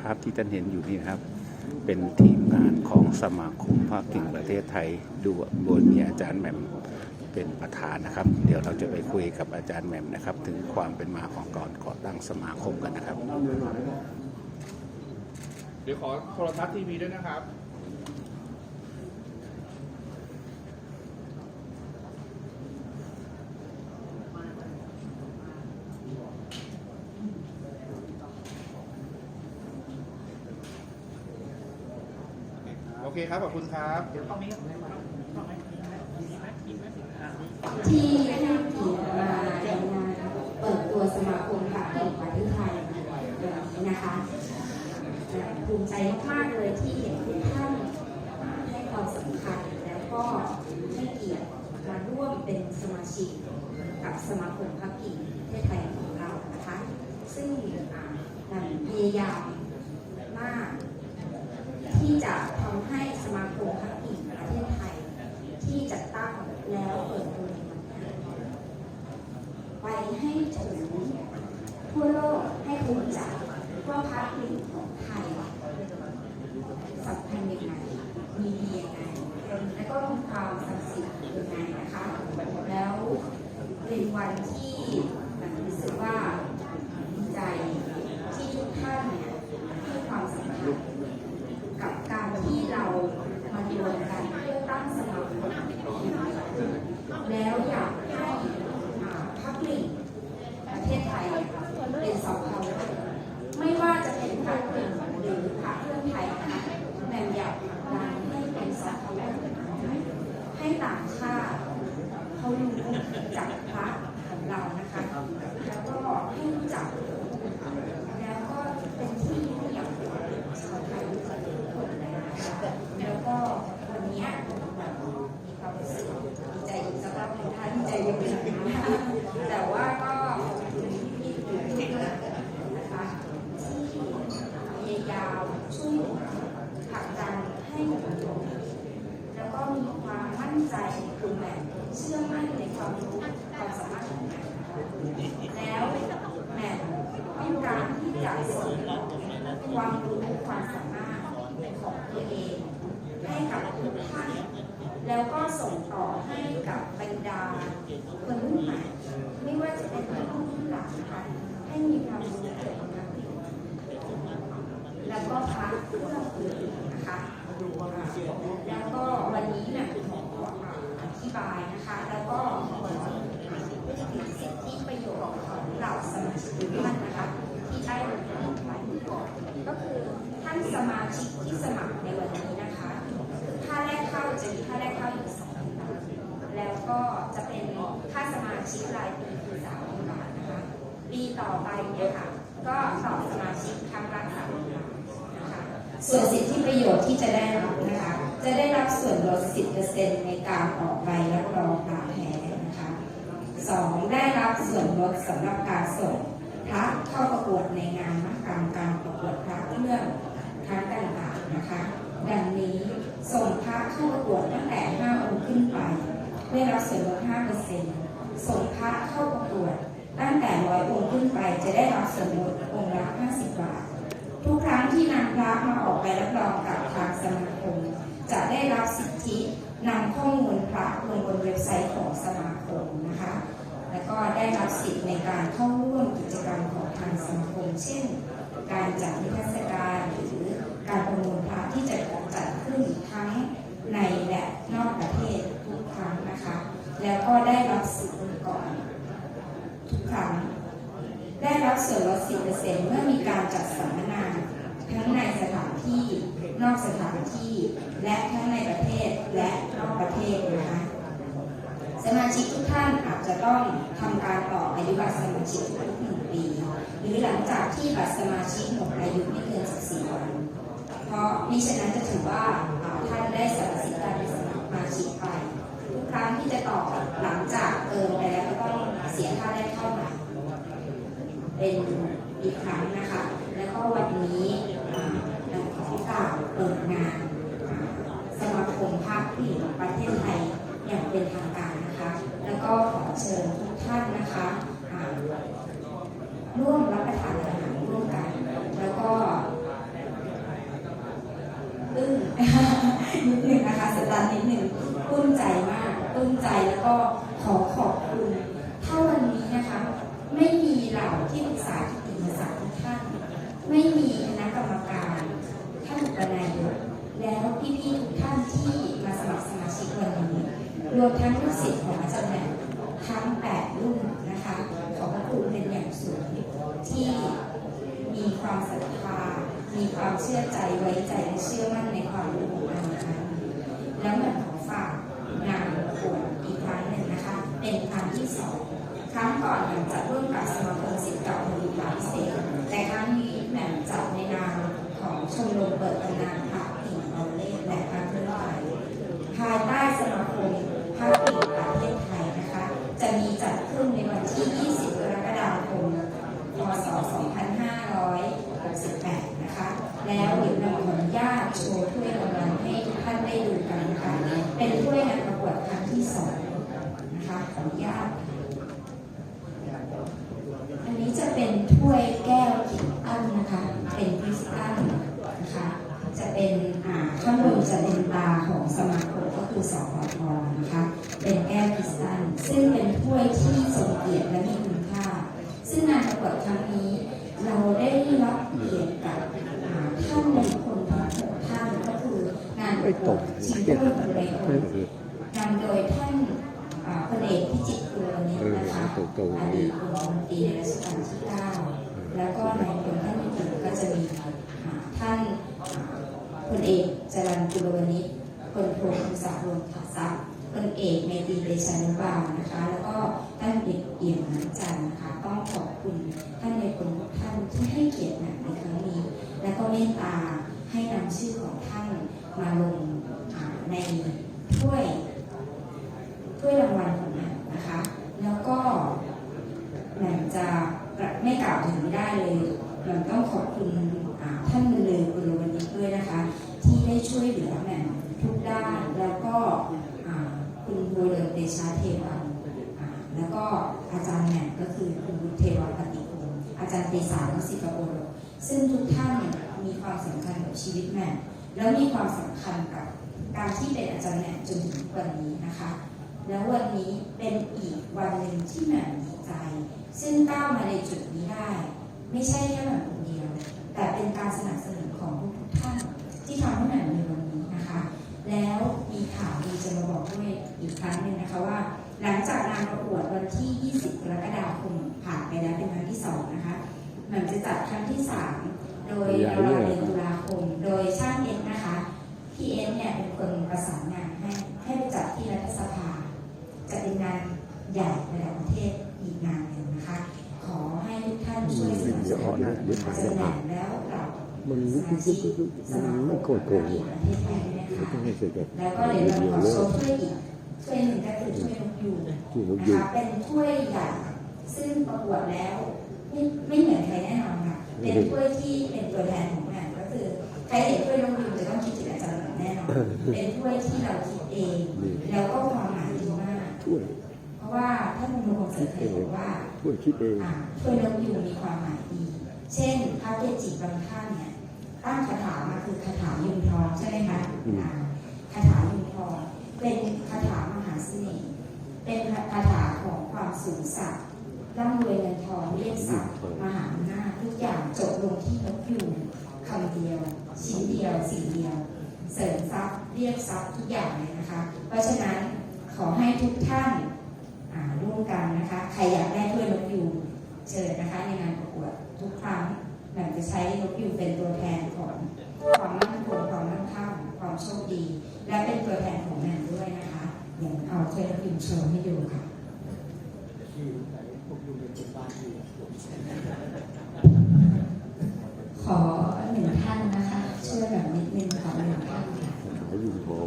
ภาพที่ท่านเห็นอยู่นี่นะครับ เป็นทีมงานของสมาคมภาคกิ่งประเทศไทยดูโดยมีอาจารย์แหม่มเป็นประธานนะครับ เดี๋ยวเราจะไปคุยกับอาจารย์แหม่มนะครับ ถึงความเป็นมาของก่อนก่อตั้งสมาคมกันนะครับ เดี๋ยวขอโทรทัศน์ทีวีด้วยนะครับ เคครับ ขอบคุณครับ ที่ให้เกียรติมาในงานเปิดตัวสมาคมขับขี่ประเทศไทยวันนี้นะคะภูมิใจมากๆเลยที่เห็นทุกท่านให้ความสำคัญแล้วก็ให้เกียรติมาร่วมเป็นสมาชิกกับสมาคมขับขี่ประเทศไทยของเรานะคะ ซึ่งนั่นพยายามมาก จะทำให้สมาคมขับขี่ประเทศไทย ที่จัดตั้งแล้วเปิดตัวในวันนี้ไปให้ถึงทั่วโลกให้รู้จักว่าพระกลิ่นของไทยสำคัญยังไงมีดียังไงและก็มีความศักดิ์สิทธิ์ยังไงนะคะแล้วเป็นวันที่มันรู้สึกว่าดีใจที่ทุกท่านเนี่ยให้ความสำคัญ กับการที่เรามารวมกันเพื่อตั้งสมาคมแล้วอยากให้อ่าพับลิกประเทศไทยเป็นสองเขาไม่ว่าจะเป็นพรรคหนึ่งหรือพรรคเพื่อไทยนะคะแบ่งอยากผลักดันให้เป็นสองเขาให้ต่างชาติเขารู้จักพระของเรานะคะ แล้วก็ให้รู้จัก แล้วก็เป็นที่ที่อยากชาวไทยทุกคนเลยนะคะแล้วก็วันนี้แบบมีความรู้สึกดีใจสำหรับท่านใจเย็นๆนะคะแต่ว่าก็ที่ทุกท่านนะคะที่พยายามช่วยผลักดันให้กับตัวแล้วก็มีความมั่นใจในคุณแม่เชื่อมั่นในความรู้ความสามารถของแม่แล้วแม่ต้องการที่จะส่งความรู้ความสามารถของตัวเอง ให้กับทุกท่าน แล้วก็ส่งต่อให้กับบรรดาคนรุ่นใหม่ ไม่ว่าจะเป็นคนรุ่ นะคะให้มีความรู้เกี่ยวกับการแล้วก็พระเพื่ออื่นนะคะแล้วก็วันนี้เนี่ยขออธิบายนะคะ แล้วก็ขอพูดถึงสิทธิประโยชน์ของเหล่าสมาชิกทุกท่านนะคะ ที่ได้ลงทะเบียนไว้ก็คือท่านสมาชิกที่สมัครในวันนี้นะคะคือค่าแรกเข้าจะมีค่าแรกเข้าอยู่สองพันบาทแล้วก็จะเป็นค่าสมาชิกรายปีคือสามพันบาทนะคะปีต่อไปเนี่ยค่ะ ก็ต่อสมาชิกครั้งละสามพันบาทนะคะ ส่วนสิทธิประโยชน์ที่จะได้รับนะคะ จะได้รับส่วนลด 10%ในการออกใบรับรองผ่าแพ้นะคะ 2. ได้รับส่วนลดสำหรับการส่งพระเข้าประกวดในงานมหกรรมการประกวดพระเครื่องครั้งต่างๆนะคะ ดังนี้ส่งพระเข้าประกวดตั้งแต่ 5 องค์ขึ้นไป ได้รับส่วนลด 5%ส่งพระเข้าประกวดตั้งแต่ 100 องค์ขึ้นไปจะได้รับส่วนลดองค์ละ 50 บาท ทุกครั้งที่นำพระมาออกใบรับรองกับทางสมาคม จะได้รับสิทธินำข้อมูลพระลงบนเว็บไซต์ของสมาคมนะคะ แล้วก็ได้รับสิทธิ์ในการเข้าร่วมกิจกรรมของทางสมาคม เช่น การจัดนิทรรศการหรือการประมูลพระที่จะจัดขึ้นทั้งในและนอกประเทศทุกครั้งนะคะ แล้วก็ได้รับสิทธิ์ก่อนทุกครั้ง ได้รับส่วนลด 10%เมื่อมีการจัดสัมมนา ทั้งในสถานที่ นอกสถานที่ และทั้งในประเทศและนอกประเทศนะคะสมาชิกทุกท่านอาจจะต้องทำการต่ออายุบัตรสมาชิกทุกหนึ่งปี หรือหลังจากที่บัตรสมาชิกหมดอายุไม่เกิน14วัน เพราะมิฉะนั้นจะถือว่าท่านได้สละสิทธิ์การเป็นสมาชิกไป ทุกครั้งที่จะต่อหลังจากเกินไปแล้วก็ต้องเสียค่าได้เข้าใหม่เป็นอีกครั้งนะคะ แล้วก็วันนี้เราขอกล่าวเปิดงาน คมภาคผู้หญิงประเทศไทยอย่างเป็นทางการนะคะ แล้วก็ขอเชิญทุกท่านนะคะร่วมรับประทานอาหารร่วมกัน แล้วก็ตึ้งนิดหนึ่งนะคะสตาร์นิดหนึ่งปลื้มใจมากปลื้มใจแล้วก็ขอขอบคุณ ถ้าวันนี้นะคะ ไม่มีเหล่าที่ปรึกษาที่ติมศาสตร์ทุกท่าน ไม่มีคณะกรรมการท่านอุปนายก แล้วพี่ๆทุกท่านที่มาสมัครสมาชิกวันนี้รวมทั้งลูกศิษย์ของอาจารย์แหม่มทั้ง 8 รุ่นนะคะขอบพระคุณเป็นอย่างสูงที่มีความศรัทธา มีความเชื่อใจไว้ใจและเชื่อมั่นในความรู้ของอาจารย์แล้วแหม่มขอฝากงานประกวดอีกครั้งหนึ่งนะคะ เป็นครั้งที่สองครั้งก่อนแหม่มจัดร่วมกับสมาคมศิษย์เก่าผลิตภัณฑ์พิเศษแต่ครั้งนี้แหม่มจัดในนามของชมรมเปิดตำนานพระกิ่งเอาเล่และพระเครื่องไทย ภายใต้สมาคมภาคกิ่งประเทศไทยนะคะ จะมีจัดขึ้นในวันที่ 20 กรกฎาคม พศ 2568 นะคะ แล้วเดี๋ยวเราขออนุญาตโชว์ถ้วยรางวัลให้ทุกท่านได้ดูกันนะคะ เป็นถ้วยงานประกวดครั้งที่สองนะคะ ขออนุญาต อันนี้จะเป็นถ้วยแก้วคิดอันนะคะ เป็นคริสตัลนะคะ จะเป็นอ่าข้างบนจะเป็นตาของสมาคมก็คือสพทนะคะ เป็นแก้วคริสตัล ซึ่งเป็นถ้วยที่ทรงเกียรติและมีคุณค่า ซึ่งงานประกวดครั้งนี้ เราได้รับเกียรติกับท่านในคนทั้งหกท่านก็คืองานประกวดชิงถ้วยคนในคนนำโดยท่านอ่าพลเอกพิจิตรกุลนิตนะคะออตรงๆอดีตองคมนตรีในรัชกาลที่9แล้วก็ในคนท่านอื่นก็จะมีท่านพลเอกจรัญกุลวณิชพลโทคุณศักดิ์รวมขัทรัพย์ พลเอกเมตีเดชานุบาลนะคะ แล้วก็ท่านเอกเอี่ยมน้ำจันนะคะ ต้องขอบคุณท่านในคนทุกท่านที่ให้เกียรติในครั้งนี้ และก็เมตตาให้นำชื่อของท่านมาลงในถ้วยถ้วยรางวัลของหม่มนะคะ แล้วก็หม่มจะไม่กล่าวถึงไม่ได้เลยหม่มต้องขอบคุณท่านเลยคุณโรวนิตด้วยนะคะ ที่ได้ช่วยเหลือแหม่มทุกด้านแล้วก็ คุณบัวเลิศเดชาเทวันแล้วก็อาจารย์แหม่มก็คือคุณบุญเทวปฏิพงศ์อาจารย์เตสานุสิกโอโรซึ่งทุกท่านเนี่ยมีความสำคัญกับชีวิตแหม่แล้วมีความสำคัญกับการที่เป็นอาจารย์แหม่มจนถึงวันนี้นะคะ แล้ววันนี้เป็นอีกวันหนึ่งที่แหม่มดีใจ ซึ่งก้าวมาในจุดนี้ได้ ไม่ใช่แค่แหม่มคนเดียว แต่เป็นการสนับสนุนของทุกท่านที่ทำให้แหม่มในวันนี้นะคะ แล้วมีข่าวดีจะมาบอกด้วยอีกครั้งหนึ่งนะคะว่า หลังจากงานประกวดวันที่ 20 กรกฎาคมผ่านไปแล้วเป็นครั้งที่สองนะคะแหม่มจะจัดครั้งที่สามโดยราวๆเดือนตุลาคม โดยช่างเอ็นนะคะพี่เอ็นเนี่ยเป็นคนประสานงานให้ให้ไปจัดที่รัฐสภาจะเป็นงานใหญ่ระดับประเทศอีกงานหนึ่งนะคะ ขอให้ทุกท่านช่วยสนับสนุนอาจารย์แหม่มแล้วเรา มันสลุกมาลุกชิกลุกสมาคมมันโกรโกงว่ะเทศไทยต้องให้เสร็จแบบแล้วก็เดี๋ยวเราขอโชว์ถ้วยอีกถ้วยหนึ่งก็คือถ้วยนกยูงที่นกนะยูงคะเป็นถ้วยใหญ่ซึ่งประกวดแล้วไม่ไม่เหมือนใครแน่นอนค่ะเป็นถ้วยที่เป็นตัวแทนของงานก็คือใครเห็นถ้วยนกยูงจะต้องคิดถึงอาจารย์แน่นอนเป็นถ้วยที่เราคิดเองแล้วก็ความหมายดีมากเพราะว่าท่านมุขเสถียรบอกว่าช่วยคิดเองถ้วยนกยูงมีความหมายดี เช่นพระเกจิบางท่านเนี่ย ตั้งคาถามาคือคาถายุงทองใช่ไหมคะอ่าคาถายุงทองเป็นคาถามหาเสน่ห์เป็นคาถาของความสูงสักดิ์ร่ำรวยเงินทองเรียกทรัพย์มหาอำนาจทุกอย่างจบลงที่นกยูงคำเดียว ชิ้นเดียวสิ่งเดียว เสริมทรัพย์เรียกทรัพย์ทุกอย่างเลยนะคะ เพราะฉะนั้นขอให้ทุกท่านอ่าร่วมกันนะคะ ใครอยากได้ถ้วยนกยูงเชิญนะคะในงานประกวดทุกครั้ง แหม่มจะใช้นกยูงเป็นตัวแทนของความมั่นคงความมั่งคั่งความโชคดี และเป็นตัวแทนของแม่มด้วยนะคะเดี๋ยวเอาถ้วยนกยูงโชว์ให้ดูค่ะขอหนึ่งท่านนะคะ ช่วยแบบนิดนึงขอหนึ่งท่านค่ะขายยุงทอ